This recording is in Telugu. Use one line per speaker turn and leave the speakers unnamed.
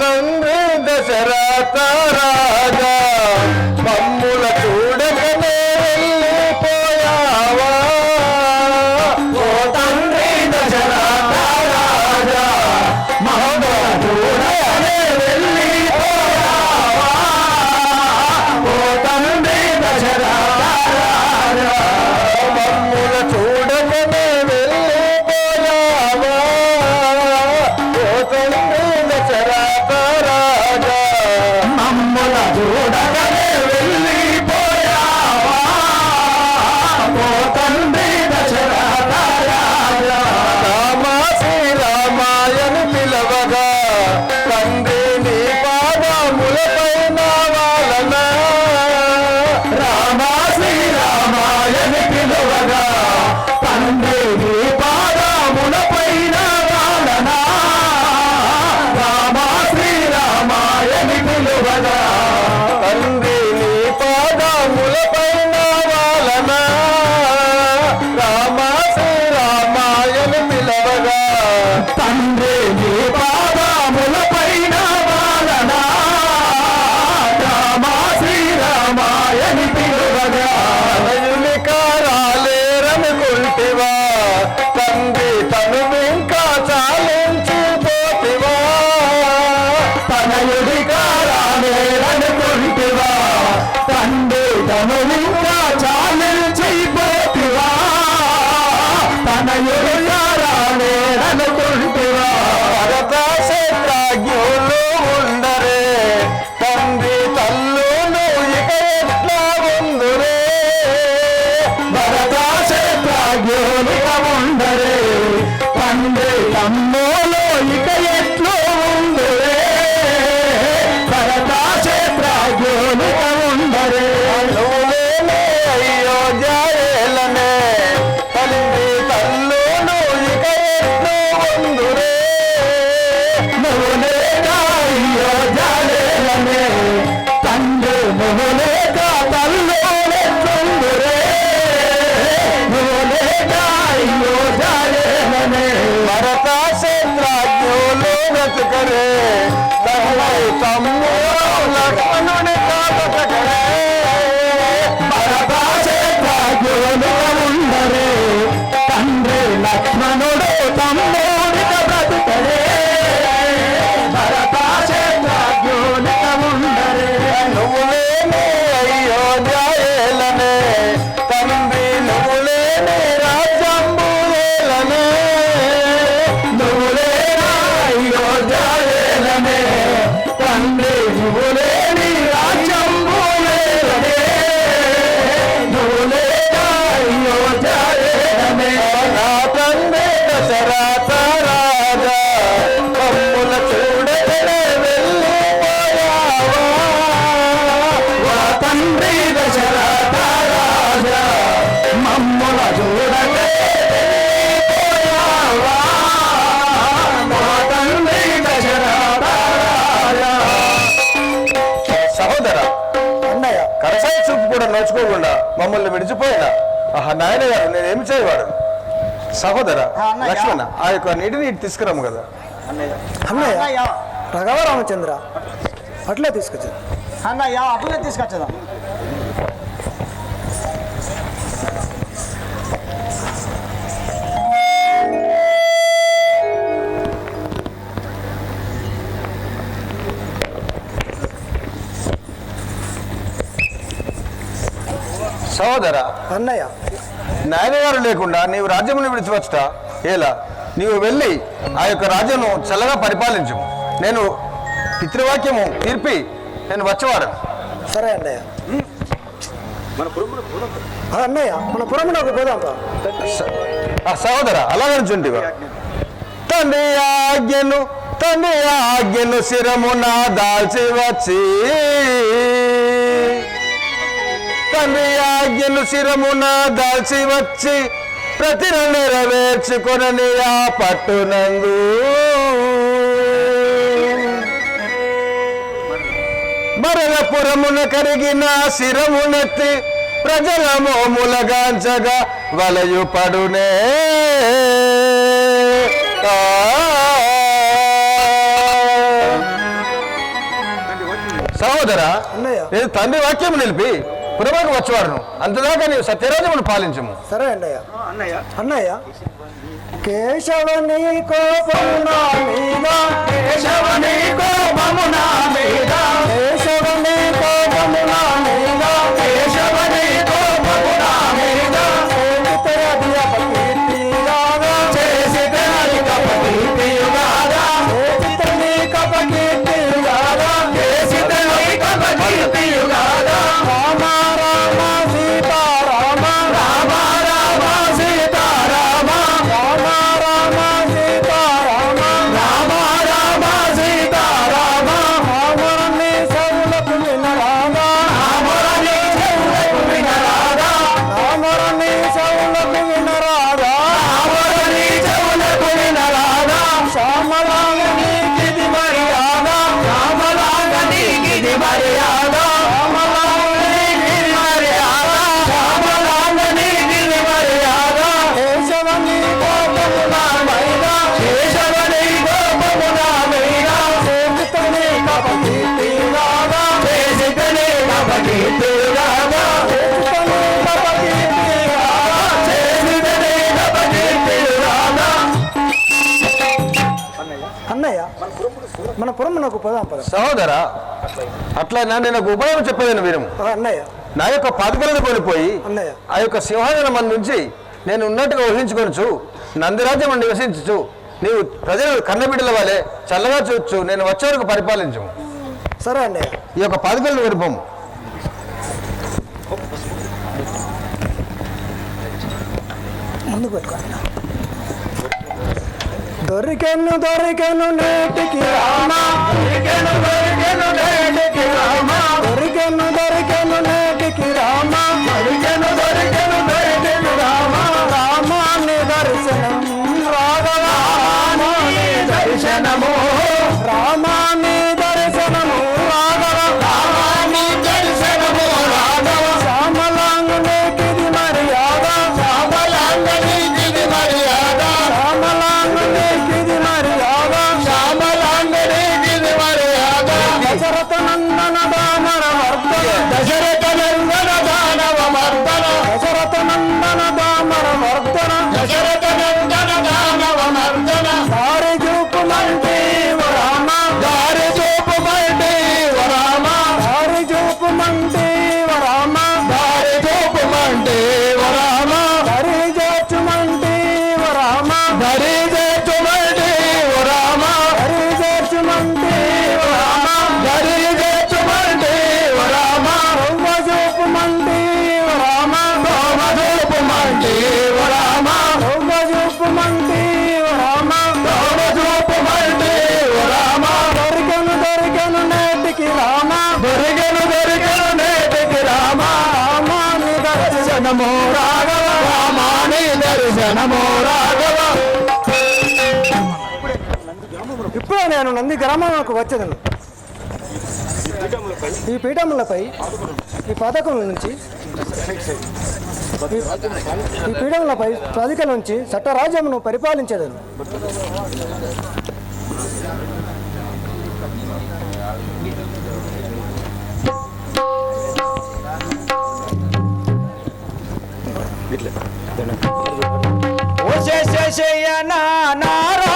ತಂದ್ರೆ ದಶರಥ ರಾಜ. বলবো మమ్మల్ని విడిచిపోయినా. ఆహా నాయన గారు నేనేమి చేయవాడు? సహోదర. లక్ష్మణ ఆ యొక్క నీటిని తీసుకురాము కదా.
అన్నయ్య.
అన్నయ్య.
రఘవ రామచంద్ర అట్లే తీసుకొచ్చాను
అన్నయ్య అట్లనే తీసుకొచ్చదా.
సహోదర
అన్నయ్య.
నాయనగారు లేకుండా నీవు రాజ్యమును విడిచివచ్చుట ఎలా? నీవు వెళ్ళి ఆ యొక్క రాజ్యము చల్లగా పరిపాలించు. నేను పితృవాక్యము తీర్పి నేను వచ్చేవాడు
సరే అన్నయ్య. అన్నయ్య మన పురమునకు పోదాం
సహోదర అలాగనుచుంటివా తండ్రి ఆజ్ఞను తండ్రి ఆజ్ఞను శిరమున దాల్చి వచ్చి తండ్రి ఆజ్ఞను శిరమున దాల్చి వచ్చి ప్రతి నెరవేర్చుకొనని ఆ పట్టునందు. మరలపురమున కరిగిన శిరమునెత్తి ప్రజల మోములగాంచగా వలయు పడునే. సహోదరా తండ్రి వాక్యం నిలిపి? పురమకు వచ్చేవాడును. అంతదాకా నీవు సత్యరాజమును పాలించము.
సరే అన్నయ్య.
అన్నయ్య.
అన్నయ్య. కేశవని కోపము నా మీద.
కేశవని కోపము నా మీద.
కేశవని కోపము నా అన్నయ్య మన పురమునకు పోదాం పద.
సహోదరా అట్లా నా నేను ఒక ఉపాయం చెప్పేదని వినము
ఆ, అన్నయ్య.
నా యొక్క పదకలను కోల్పోయి. ఆ యొక్క సింహాసనం మన నుంచి నేను ఉన్నట్టుగా ఊహించుకొనచ్చు నందిరాజ్యం నివసించు నీవు ప్రజలు కన్నబిడ్డల వలె చల్లగా చూచు నేను వచ్చే వరకు పరిపాలించము
సరే అన్నయ్య.
ఈ యొక్క పదకలను విరుపము
ముందు పెట్టుకోండి దొరికెను దొరికెను నేటికి రామ.
దర్శనము
రాఘవ. ఇప్పుడే నేను నంది గ్రామంలోకి వచ్చేదను. ఈ పీఠములపై ఈ పథకం నుంచి ఈ- పీఠములపై ప్రతిక నుంచి చట్టరాజ్యమును పరిపాలించేదను.
ఓ శేషయ్యన నారా.